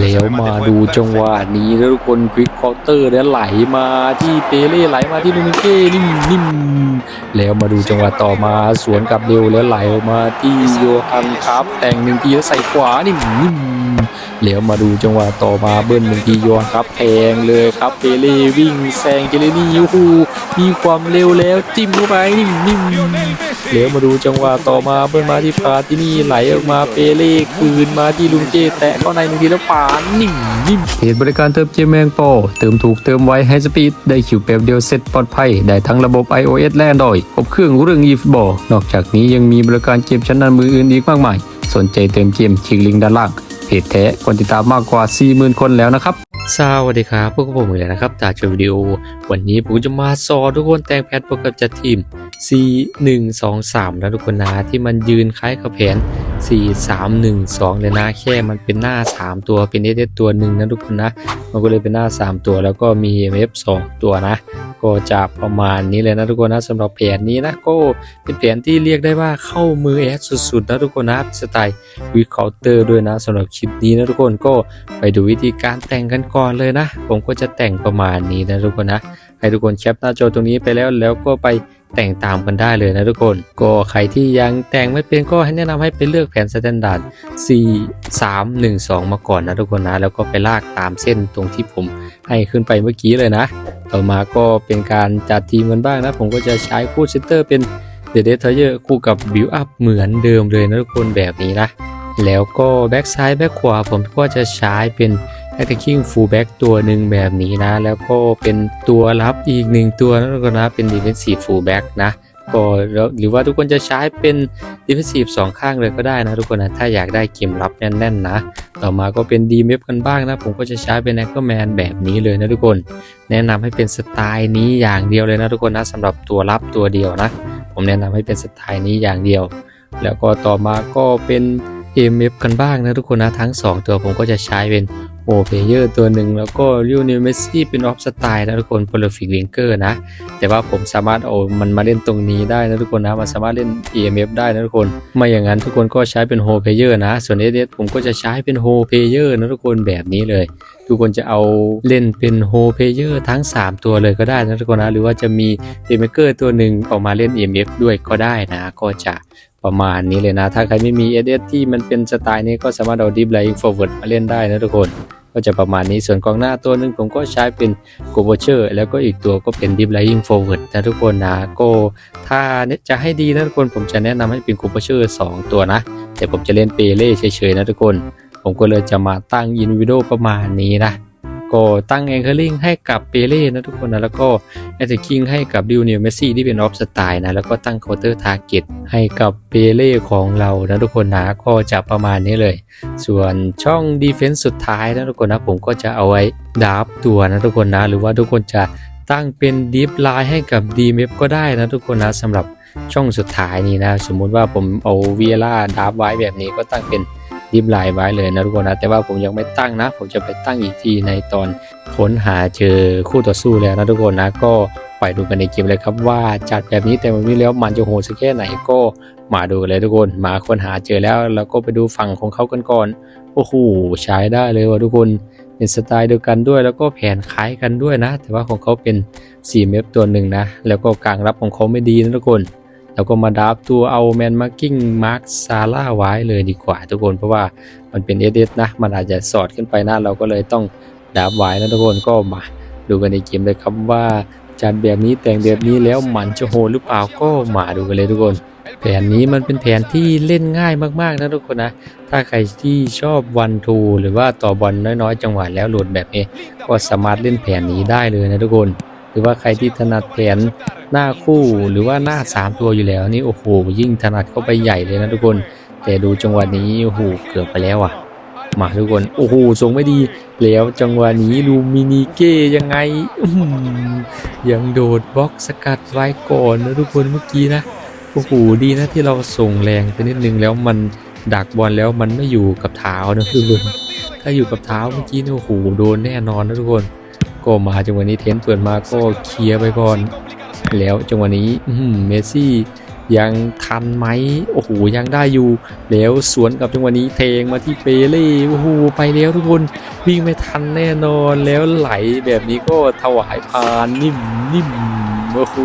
แล้วมาดูจังหวะนี้แล้วทุกคนควิกคอร์เตอร์แล้วไหลมาที่เปเล่ไหลมาที่ลูมิเก้นิ่มนิ่มแล้วมาดูจังหวะต่อมาสวนกลับเร็วแล้วไหลออกมาที่โยฮันครับ แต่งหนึ่งทีแล้วใส่ขวานิ่มนิ่มแล้วมาดูจังหวะต่อมาเบิ้ลหนึ่งทีโยฮันครับแพงเลยครับเปเล่วิ่งแซงเจเลนี่ยูฮูมีความเร็วแล้วจิ้มเข้าไปนิ่มนิ่ม เดี๋ยวมาดูจังหวะต่อมาเบิ้ลมาที่พาที่นี่ไหลออกมาเปเล่คืนมาที่ลุงเจแตะเข้าในหนึ่งทีแล้วปานิ่มนิ่มเพจบริการเติมเกมแมงปเติมถูกเติมไวให้สปีดได้คิวแป๊บเดียวเซ็ตปลอดภัย ได้ทั้งระบบ iOS และ Android ครบเครื่องเรื่อง e f b a l l นอกจากนี้ยังมีบริการเกมชั้นนำมืออื่นอีกมากมาย สนใจเติมเกมคลิกลิงก์ด้านล่างเพจแท้คนติดตามมากกว่า 40,000 คนแล้วนะครับ สวัสดีครับพวกผมอีกแล้วนะครับจากชมวิดีโอ วันนี้ผมจะมาสอนทุกคนแต่งแพทโประกอบจัดทีม C 1 2 3แล้วทุกคนนะที่มันยืนคล้ายกับแผน 4 3 1 2 เลยนะ แค่มันเป็นหน้า 3 ตัวเป็น s ตัวหนึ่งนะทุกคนนะ มันก็เลยเป็นหน้า 3 ตัวแล้วก็มี MF 2 ตัวนะ ก็จะประมาณนี้เลยนะทุกคนนะสำหรับแผนนี้นะก็เป็นแผนที่เรียกได้ว่าเข้ามือแอดสุดๆนะทุกคนนะสไตล์วีคาน์เตอร์ด้วยนะสำหรับคลิปนี้นะทุกคนก็ไปดูวิธีการแต่งกันก่อนเลยนะ ผมก็จะแต่งประมาณนี้นะทุกคนนะให้ทุกคนแคปหน้าจอตรงนี้ไปแล้วแล้วก็ไป แต่งตามกันได้เลยนะทุกคน ก็ใครที่ยังแต่งไม่เป็นก็ให้แนะนำให้ไปเลือกแผนสแตนดาร์ด C 3 1 2 มาก่อนนะทุกคนนะ แล้วก็ไปลากตามเส้นตรงที่ผมให้ขึ้นไปเมื่อกี้เลยนะ ต่อมาก็เป็นการจัดทีมกันบ้างนะ ผมก็จะใช้คู่เซนเตอร์เป็นเดเดทเยอร์คู่กับบิวอัพเหมือนเดิมเลยนะทุกคนแบบนี้นะ แล้วก็แบ็กซ้ายแบ็กขวาผมก็จะใช้เป็น attacking fullback ตัวหนึ่งแบบนี้นะ แล้วก็เป็นตัวรับอีกหนึ่งตัวนะทุกคนนะเป็น defensive fullback นะก็หรือว่าทุกคนจะใช้เป็น defensive สองข้างเลยก็ได้นะทุกคนนะถ้าอยากได้เกมรับแน่นๆนะ ต่อมาก็เป็น DMF กันบ้างนะ ผมก็จะใช้เป็น Anchorman แบบนี้เลยนะทุกคน แนะนำให้เป็นสไตล์นี้อย่างเดียวเลยนะทุกคนนะสำหรับตัวรับตัวเดียวนะ ผมแนะนำให้เป็นสไตล์นี้อย่างเดียว แล้วก็ต่อมาก็เป็น MF กันบ้างนะทุกคนนะทั้ง 2 ตัวผมก็จะใช้เป็น โอเพเยอร์ตัวหนึ่งแล้วก็ลิวเนลเมสซี่เป็นออฟสไตล์นะทุกคน p o l ฟิกเวงเกอร์นะ แต่ว่าผมสามารถเอามันมาเล่นตรงนี้ได้นะทุกคนนะมันสามารถเล่น EMF ได้นะทุกคน ไม่อย่างนั้นทุกคนก็ใช้เป็นโฮเพเยอร์นะ ส่วน s อเดผมก็จะใช้เป็นโฮเพเยอร์นะทุกคนแบบนี้เลย ทุกคนจะเอาเล่นเป็นโฮเพเยอร์ทั้ง 3 ตัวเลยก็ได้นะทุกคนนะ หรือว่าจะมีเดมเกอร์ตัวหนึ่งออกมาเล่น EMF ด้วยก็ได้นะ ก็จะประมาณนี้เลยนะ ถ้าใครไม่มี SS ที่มันเป็นสไตล์นี้ก็สามารถเอา Deep Lying Forward มาเล่นได้นะทุกคน ก็จะประมาณนี้ส่วนกองหน้าตัวหนึงผมก็ใช้เป็น g o b o c h e r แล้วก็อีกตัวก็เป็น Deep Lying Forward นะทุกคนนะก็ถ้าจะให้ดีนะทุกคนผมจะแนะนำให้เป็น g o b o c h e r 2ตัวนะ แต่ผมจะเล่นเปเล่เฉยๆนะทุกคน ผมก็เลยจะมาตั้งยินวิดโอประมาณนี้นะ ก็ตั้งแองเกอร์ลิงให้กับเปเล่นะทุกคนนะแล้วก็แอตคิงให้กับดิวเนียเมซี่ที่เป็นออฟสไตล์นะแล้วก็ตั้งเคาน์เตอร์ทาร์เก็ตให้กับเปเล่ของเรานะทุกคนนะก็จะประมาณนี้เลย ส่วนช่องดีเฟนส์สุดท้ายนะทุกคนนะผมก็จะเอาไว้ดับตัวนะทุกคนนะหรือว่าทุกคนจะตั้งเป็นดีฟไลน์ให้กับ DMF ก็ได้นะทุกคนนะสำหรับช่องสุดท้ายนี้นะ สมมุติว่าผมเอาเวียร่าดับไว้แบบนี้ก็ตั้งเป็น ดิฟไลน์ไว้เลยนะทุกคนนะ แต่ว่าผมยังไม่ตั้งนะ ผมจะไปตั้งอีกทีในตอนค้นหาเจอคู่ต่อสู้แล้วนะทุกคนนะก็ไปดูกันในเกมเลยครับว่าจัดแบบนี้แต่วันนี้แล้วมันจะโหดสักแค่ไหนก็มาดูกันเลยทุกคนมาค้นหาเจอแล้วแล้วก็ไปดูฝั่งของเขากันก่อนโอ้โหใช้ได้เลยว่ะทุกคนเป็นสไตล์เดียวกันด้วย แล้วก็แผนคล้ายกันด้วยนะ แต่ว่าของเขาเป็น4เมฟตัวหนึ่งนะ แล้วก็กลางรับของเขาไม่ดีนะทุกคน แล้วก็มาดับตัวเอาแมนมาร์กิ้งมาร์คซาร่าไว้เลยดีกว่าทุกคนเพราะว่ามันเป็นเอเดนะ มันอาจจะสอดขึ้นไปนะเราก็เลยต้องดับไว้นะทุกคนก็มาดูกันในเกมเลยครับว่าจัดแบบนี้แต่งแบบนี้แล้วมันจะโหดหรือเปล่าก็มาดูกันเลยทุกคนแผนนี้มันเป็นแผนที่เล่นง่ายมากๆนะทุกคนนะ ถ้าใครที่ชอบวันทูหรือว่าต่อบอลน้อยๆ จังหวะแล้วโหลดแบบนี้ ก็สามารถเล่นแผนนี้ได้เลยนะทุกคน หรือว่าใครที่ถนัดแผน หน้าคู่หรือว่าหน้า 3 ตัวอยู่แล้วนี่โอ้โหยิ่งถนัดเข้าไปใหญ่เลยนะทุกคน แต่ดูจังหวะนี้โอ้โหเกือบไปแล้วอะ มาทุกคนโอ้โหทรงไม่ดีแล้วจังหวะนี้ลูมินิเก้ยังไงยังโดดบล็อกสกัดไว้ก่อนนะทุกคนเมื่อกี้นะโอ้โหดีนะที่เราส่งแรงไปนิดนึงแล้วมันดักบอลแล้วมันไม่อยู่กับเท้านะทุกคนถ้าอยู่กับเท้าเมื่อกี้นี่โอ้โหโดนแน่นอนนะทุกคนก็มาจังหวะนี้เทนเปิดมาก็เคลียร์ไปก่อน แล้วจังหวะนี้เมสซี่ยังทันไหมโอ้โหยังได้อยู่ แล้วสวนกับจังหวะนี้เทงมาที่เปเล่โอ้โหไปแล้วทุกคนวิ่งไม่ทันแน่นอนแล้วไหลแบบนี้ก็ถวายพานนิ่มนิ่มโอ้โห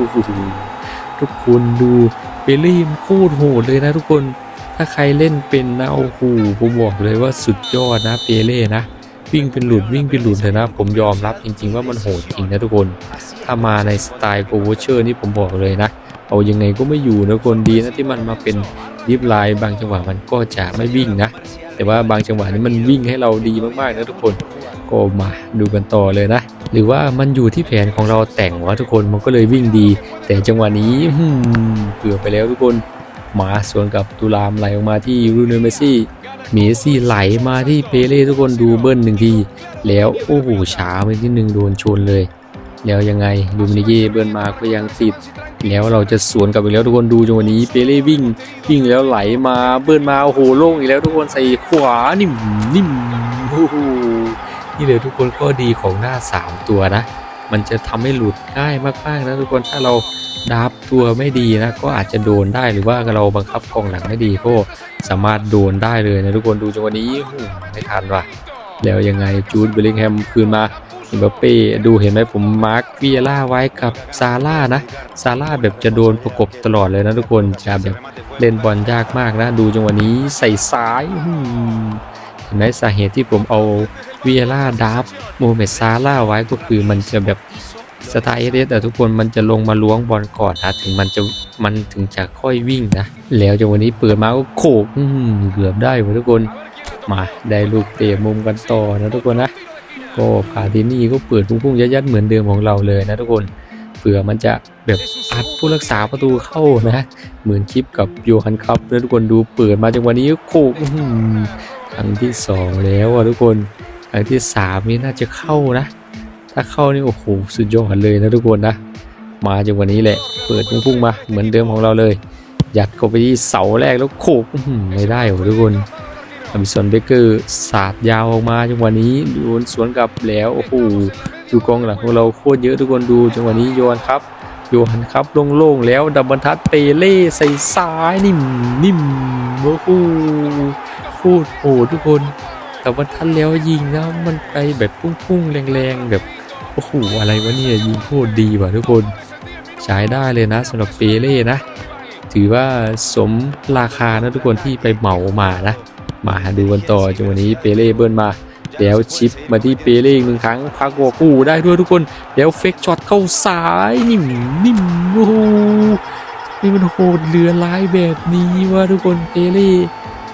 ทุกคนดูเปเล่โคตรโหดเลยนะทุกคน ถ้าใครเล่นเป็นนะโอ้โหผมบอกเลยว่าสุดยอดนะเปเล่นะ วิ่งเป็นหลุดวิ่งเป็นหลุดเลยนะ ผมยอมรับจริง ๆ ว่ามันโหดจริงนะทุกคน ถ้ามาในสไตล์โกวเชอร์นี่ผมบอกเลยนะ เอายังไงก็ไม่อยู่นะคนดีนะที่มันมาเป็นดิฟไลน์บางจังหวะมันก็จะไม่วิ่งนะ แต่ว่าบางจังหวะนี้มันวิ่งให้เราดีมากๆนะทุกคนก็มาดูกันต่อเลยนะ หรือว่ามันอยู่ที่แผนของเราแต่งวะทุกคนมันก็เลยวิ่งดี แต่จังหวะนี้เกือบไปแล้วทุกคนหมาสวนกับตุลามไหลออกมาที่รูเนเมซี่ เมสซี่ไหลมาที่เปเล่ทุกคนดูเบิ้ลหนึ่งที แล้วโอ้โหช้าไปนิดนึงโดนชนเลย แล้วยังไงลูมินิเย่เบิ้ลมาก็ยังติด แล้วเราจะสวนกลับอีกแล้วทุกคนดูจังหวะนี้เปเล่วิ่งวิ่งแล้วไหลมาเบิ้ลมาโอ้โหโล่งอีกแล้วทุกคนใส่ขวานิ่มนิ่มโอ้โหนี่เลยทุกคนข้อดีของหน้า 3 ตัวนะ มันจะทำให้หลุดง่ายมากๆนะทุกคนถ้าเราดับตัวไม่ดีนะก็อาจจะโดนได้หรือว่าเราบังคับกองหลังไม่ดีก็สามารถโดนได้เลยนะทุกคนดูจังหวะนี้โอ้ไม่ทันว่ะแล้วยังไงจูดเบลลิงแฮมคืนมาเอ็มบัปเป้ดูเห็นไหมผมมาร์ควิเอล่าไว้กับซาร่านะซาร่าแบบจะโดนประกบตลอดเลยนะทุกคนจะแบบเล่นบอลยากมากนะ ดูจังหวะนี้ใส่ซ้าย อื้อหือเห็นสาเหตุที่ผมเอาวิเอล่าดับโมเมดซาร่าไว้ก็คือมันจะแบบสไตล์เอสแต่ทุกคนมันจะลงมาล้วงบอลก่อนนะถึงมันจะมันถึงจะค่อยวิ่งนะ แล้วจังวะนี้เปิดมาก็โขกเกือบได้หมดทุกคนมาได้ลูกเตะมุมกันต่อนะทุกคนนะก็พาทินี่ก็เปิดพุ่งๆยัดๆเหมือนเดิมของเราเลยนะทุกคนเผื่อมันจะแบบอัดผู้รักษาประตูเข้านะ เหมือนคลิปกับโยฮันครับแล้วทุกคนดูเปิดมาจังวะนี้โคกอื้อหือค รั้งที่สองแล้วอะทุกคนครั้งที่สามนี่น่าจะเข้านะ ถ้าเข้านี่โอ้โหสุดยอดเลยนะทุกคนนะ มาจังหวะนี้แหละ เปิดพุ่งมาเหมือนเดิมของเราเลย ยัดเข้าไปที่เสาแรกแล้วโขกไม่ได้โอ้ทุกคนอมิสันเบเกอร์สาดยาวออกมาจังหวะนี้โยนสวนกลับแล้วโอ้โหดูกองหลังของเราโคตรเยอะทุกคนดูจังหวะนี้โยนครับโยนครับโล่งๆแล้วดับบรรทัดเปเล่ใส่ซ้ายนิ่มนิ่มโอ้โห โคตรโหดทุกคนดับบรรทัดแล้วยิงแล้วมันไปแบบพุ่งๆแรงๆแบบโอ้โหอะไรวะเนี่ยยิงโคตรดีว่ะทุกคนใช้ได้เลยนะสำหรับเปเล่นะ ถือว่าสมราคานะทุกคนที่ไปเหมามานะ มาดูกันต่อจังหวะนี้เปเล่เบิร์นมาแล้วชิปมาที่เปเล่อีกหนึ่งครั้งพักวอกูได้ด้วยทุกคนแล้วเฟกช็อตเข้าซ้ายนิ่มนิ่มโอ้โหนี่มันโหดเหลือร้ายแบบนี้ว่าทุกคนเปเล่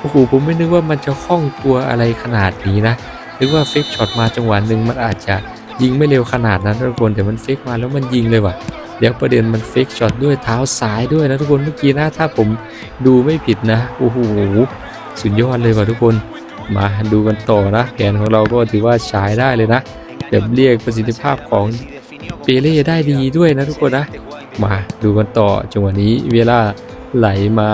อ้โหผมไม่นึกว่ามันจะคล่องตัวอะไรขนาดนี้นะนึกว่าเฟกช็อตมาจังหวะหนึ่งมันอาจจะยิงไม่เร็วขนาดนั้นทุกคนแต่มันเฟกมาแล้วมันยิงเลยว่ะเดี๋ยวประเด็นมันเฟกช็อตด้วยเท้าซ้ายด้วยนะทุกคนเมื่อกี้นะถ้าผมดูไม่ผิดนะโอ้โหสุดยอดเลยว่ะทุกคนมาดูกันต่อนะแผนของเราก็ถือว่าใช้ได้เลยนะแบบเรียกประสิทธิภาพของเปเล่ได้ดีด้วยนะทุกคนนะมาดูกันต่อจังหวะนี้เวลาไหลมา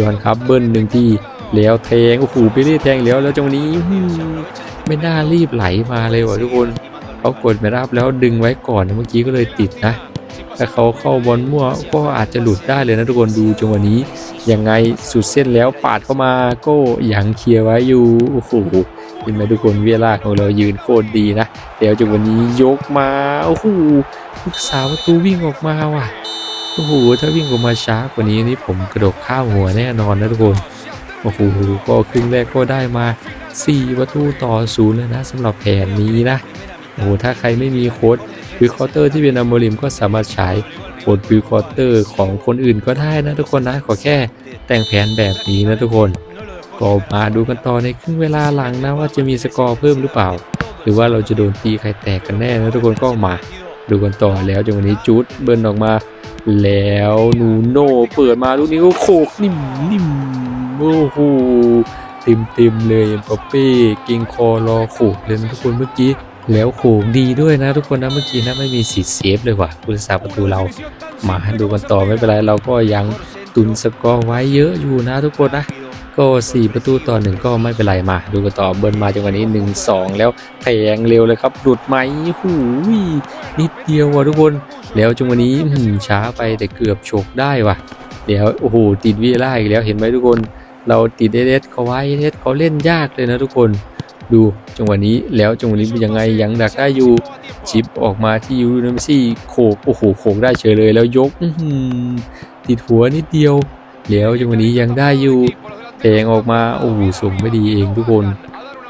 ย้อนครับเบิ้ลหนึ่งที่ แล้วแทง โอ้โหเปเล่แทงแล้วแล้วจังหวะนี้ไม่น่ารีบไหลมาเลยว่ะทุกคนเขากดไม่รับแล้วดึงไว้ก่อนเมื่อกี้ก็เลยติดนะถ้าเขาเข้าบอลมั่วก็อาจจะหลุดได้เลยนะทุกคนดูจังหวะนี้ยังไงสุดเส้นแล้วปาดเข้ามาก็ยังเคลียร์ไว้อยู่โอ้โหเห็นไหมทุกคนเวลาของเรายืนโคตรดีนะแล้วจากวันนี้ยกมาโอ้โหลูกสาวประตูวิ่งออกมาว่ะโอ้โหถ้าวิ่งออกมาช้ากว่านี้นี่ผมกระโดดข้ามหัวแน่นอนนะทุกคน โอ้โหก็ครึ่งแรกก็ได้มา 4 ประตูต่อศูนย์เลยนะสำหรับแผนนี้นะโอ้โหถ้าใครไม่มีโค้ดคือคอเตอร์ที่เป็นอัมโมริมก็สามารถใช้โค้ดบิวคอเตอร์ของคนอื่นก็ได้นะทุกคนนะขอแค่แต่งแผนแบบนี้นะทุกคนก็มาดูกันต่อในครึ่งเวลาหลังนะว่าจะมีสกอร์เพิ่มหรือเปล่า หรือว่าเราจะโดนตีใครแตกกันแน่นะทุกคนก็มาดูกันต่อแล้วจังหวะนี้จูดเบิร์นออกมา แล้วนูโน่เปิดมาลูกนี้ก็โขกนิ่มนิ่มโอ้โหเต็มเต็มเลยเอ็มบัปเป้กิงคอรอโขกเลยนะทุกคนเมื่อกี้แล้วโขงดีด้วยนะทุกคนนะเมื่อกี้นะไม่มีสิทธิ์เซฟเลยว่ะผู้รักษาประตูเรามาดูกันต่อไม่เป็นไรเราก็ยังตุนสกอร์ไว้เยอะอยู่นะทุกคนนะ ก็ 4 ประตูต่อหนึ่งก็ไม่เป็นไรมา ดูกันต่อเบิร์นมาจังหวะนี้ 1 2 แล้วแทงเร็วเลยครับหลุดไหมหูยนิดเดียวว่ะทุกคน แล้วจังหวะนี้ช้าไปแต่เกือบโฉกได้ว่ะ เดี๋ยวโอ้โหติดวีล่าอีกแล้วเห็นไหมทุกคน เราติดเอสเขาไว้เอสเขาเล่นยากเลยนะทุกคน ดูจังหวะนี้แล้วจังหวะนี้เป็นยังไงยังดักได้อยู่ชิปออกมาที่ยูนเมซี่โขกโอ้โหโขกได้เฉยเลยแล้วยกติดหัวนิดเดียวแล้วจังหวะนี้ยังได้อยู่ แทงออกมาโอ้โหส่งไม่ดีเองทุกคน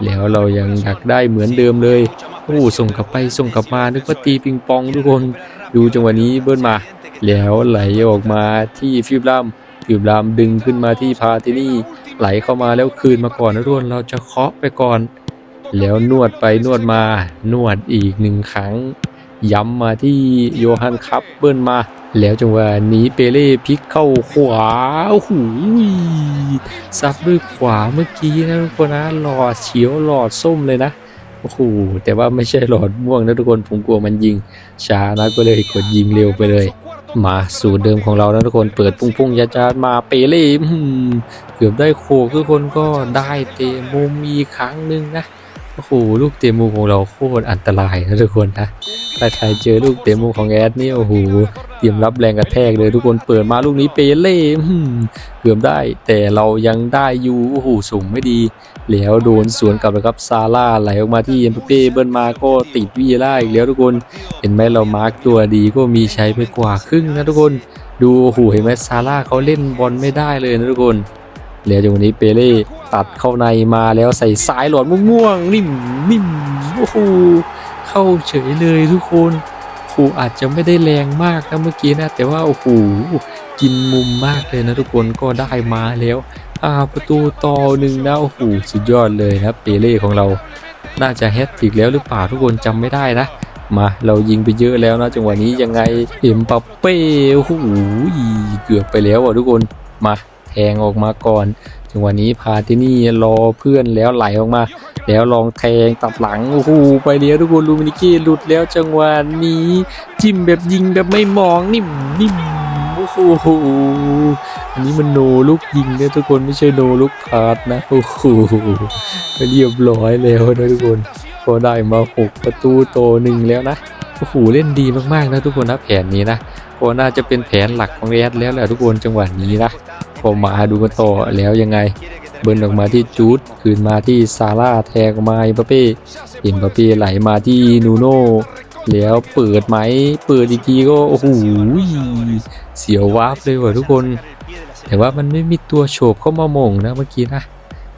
แล้วเรายังดักได้เหมือนเดิมเลยโอ้ส่งกลับไปส่งกลับมานึกว่าตีปิงปองทุกคน ดูจังหวะนี้เบิ้ลมา แล้วไหลออกมาที่ฟิบลัมฟิบลัมดึงขึ้นมาที่พาทินี่ไหลเข้ามาแล้วคืนมาก่อนนะทุกคนเราจะเคาะไปก่อน แล้วนวดไปนวดมานวดอีกหนึ่งครั้งย้ำมาที่โยฮันคัพเบิ้ลมา แล้วจังหวะนี้เปเล่พลิกเข้าขวาโอ้โหซับด้วยขวาเมื่อกี้นะทุกคนนะหลอดเฉียวหลอดส้มเลยนะโอ้โหแต่ว่าไม่ใช่หลอดม่วงนะทุกคนผมกลัวมันยิงช้านะก็เลยกดยิงเร็วไปเลย มาสูตรเดิมของเรานะทุกคนเปิดพุ่งๆยาจาดมาเปเล่เกือบได้โคกทุกคนก็ได้เตะมุมอีกครั้งหนึ่งนะ โอ้โหลูกเตะมุมของเราโคตรอันตรายนะทุกคนนะถ้าใครเจอลูกเตะมุมของแอดนี่โอ้โหเตรียมรับแรงกระแทกเลยทุกคนเปิดมาลูกนี้เปเล่เกือบได้ แต่เรายังได้อยู่โอ้โหสูงไม่ดี แล้วโดนสวนกลับนะครับซาร่าไหลออกมาที่เอ็มเปเป้เบิ้ลมาก็ติดวีล่าอีกแล้วทุกคน เห็นไหมเรามาร์กตัวดีก็มีใช้ไปกว่าครึ่งนะทุกคน ดูโอ้โหเห็นไหมซาร่าเขาเล่นบอลไม่ได้เลยนะทุกคน แล้วจากวันนี้เปเล่ตัดเข้าในมาแล้วใส่ซ้ายหลอดม่วงๆนิ่มนิ่มโอ้โหเข้าเฉยเลยทุกคนโอ้โหอาจจะไม่ได้แรงมากนะเมื่อกี้นะแต่ว่าโอ้โหกินมุมมากเลยนะทุกคนก็ได้มาแล้วอ่าประตูต่อหนึ่งนะโอ้โหสุดยอดเลยนะเปเล่ของเราน่าจะแฮตทริกแล้วหรือเปล่าทุกคนจำไม่ได้นะมาเรายิงไปเยอะแล้วนะจังหวะนี้ยังไงเอ็มปัปเป้โอ้โหเกือบไปแล้วอะทุกคนมา ทงออกมาก่อนจังหวะนี้พาที่นี่รอเพื่อนแล้วไหลออกมา แล้วลองแทงตัดหลังโอ้โหไปเลี้ยวทุกคนลูมินิเก้หลุดแล้วจังหวะนี้ จิ้มแบบยิงแบบไม่มองนิ่มนิ่มโอ้โหอันนี้มันโนลูกยิงเนี่ยทุกคนไม่ใช่โนลูกพาดนะโอ้โหเรียบร้อยแล้วนะทุกคนก็ได้มา6ประตูโตหนึ่งแล้วนะโอ้โหเล่นดีมากๆนะทุกคนนะแผนนี้นะก็น่าจะเป็นแผนหลักของเรอัลแล้วแหละทุกคนจังหวะนี้นะ ก็มาดูกันต่อแล้วยังไง เบิร์นออกมาที่จูดคืนมาที่ซาร่าแทงออกมาอ็มบัปเป้เอ็มบัปเป้ไหลมาที่นูโน่แล้วเปิดไหมเปิดอีกทีก็โอ้โหเสียววาร์ปเลยว่ะทุกคน แต่ว่ามันไม่มีตัวโฉบเข้ามามงนะเมื่อกี้นะ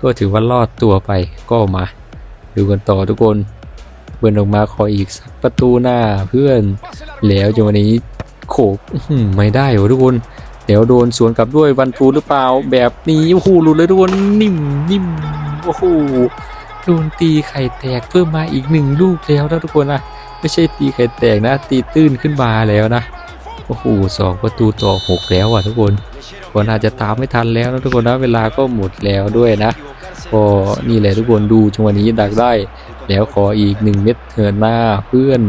ก็ถือว่ารอดตัวไปก็มา ดูกันต่อทุกคนเบิร์นออกมาขออีกสักประตูหน้าเพื่อน แล้วจังหวะนี้โขกไม่ได้วะทุกคน เดี๋ยวโดนสวนกลับด้วยวันทูหรือเปล่าแบบนี้โอ้โหหลุดเลยทุกคนนิ่มนิ่มโอ้โหโดนตีไข่แตกเพิ่มมาอีกหนึ่งลูกแล้วนะทุกคนนะไม่ใช่ตีไข่แตกนะ ตีตื้นขึ้นมาแล้วนะโอ้โหสองประตูต่อหกแล้วอะทุกคนก็น่าจะตามไม่ทันแล้วนะทุกคนนะเวลาก็หมดแล้วด้วยนะก็นี่แหละทุกคนดูจังหวะนี้ดักได้ แล้วขออีกหนึ่งเม็ดเถินหน้าเพื่อน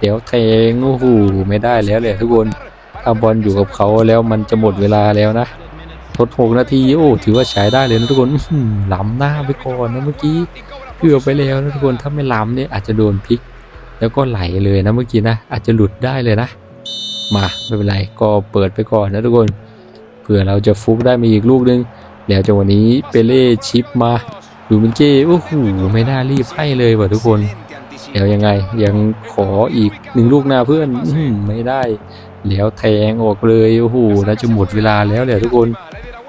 เดี๋ยวแทงโอ้โหไม่ได้แล้วเลยทุกคน ถ้าบอลอยู่กับเขาแล้วมันจะหมดเวลาแล้วนะทดหกนาทีโอ้ถือว่าใช้ได้เลยนะทุกคนหล้ำหน้าไปก่อนนะเมื่อกี้เกือบไปแล้วนะทุกคนถ้าไม่ล้ำเนี่ยอาจจะโดนพลิก แล้วก็ไหลเลยนะเมื่อกี้นะอาจจะหลุดได้เลยนะ มาไม่เป็นไรก็เปิดไปก่อนนะทุกคนเผื่อเราจะฟุกได้มาอีกลูกนึง แล้วจังหวะนี้เปเล่ชิปมาดูมินเก้โอ้โหไม่น่ารีบให้เลยว่ะทุกคนเดี๋ยวยังไงยังขออีกหนึ่งลูกหน้าเพื่อนไม่ได้ แล้วแทงออกเลยโอ้โหน่าจะหมดเวลาแล้วแหละทุกคน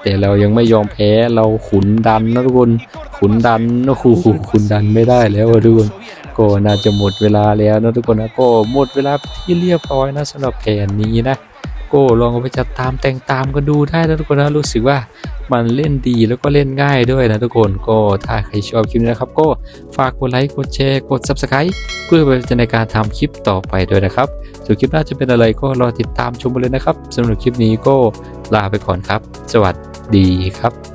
แต่เรายังไม่ยอมแพ้เราขุนดันนะทุกคน ขุนดันโอ้โหขุนดันไม่ได้แล้วทุกคนก็น่าจะหมดเวลาแล้วนะทุกคนนะก็หมดเวลาที่เรียบร้อยนะสำหรับแผนนี้นะก็ลองเอาไปจัดตามแต่งตามกันดูได้นะทุกคนนะรู้สึกว่า มันเล่นดีแล้วก็เล่นง่ายด้วยนะทุกคนก็ถ้าใครชอบคลิปนี้นะครับ ก็ฝากกดไลค์กดแชร์กด subscribe เพื่อเป็นกำลังใจในการทำคลิปต่อไปด้วยนะครับส่วนคลิปหน้าจะเป็นอะไรก็รอติดตามชมไปเลยนะครับสำหรับคลิปนี้ก็ลาไปก่อนครับ สวัสดีครับ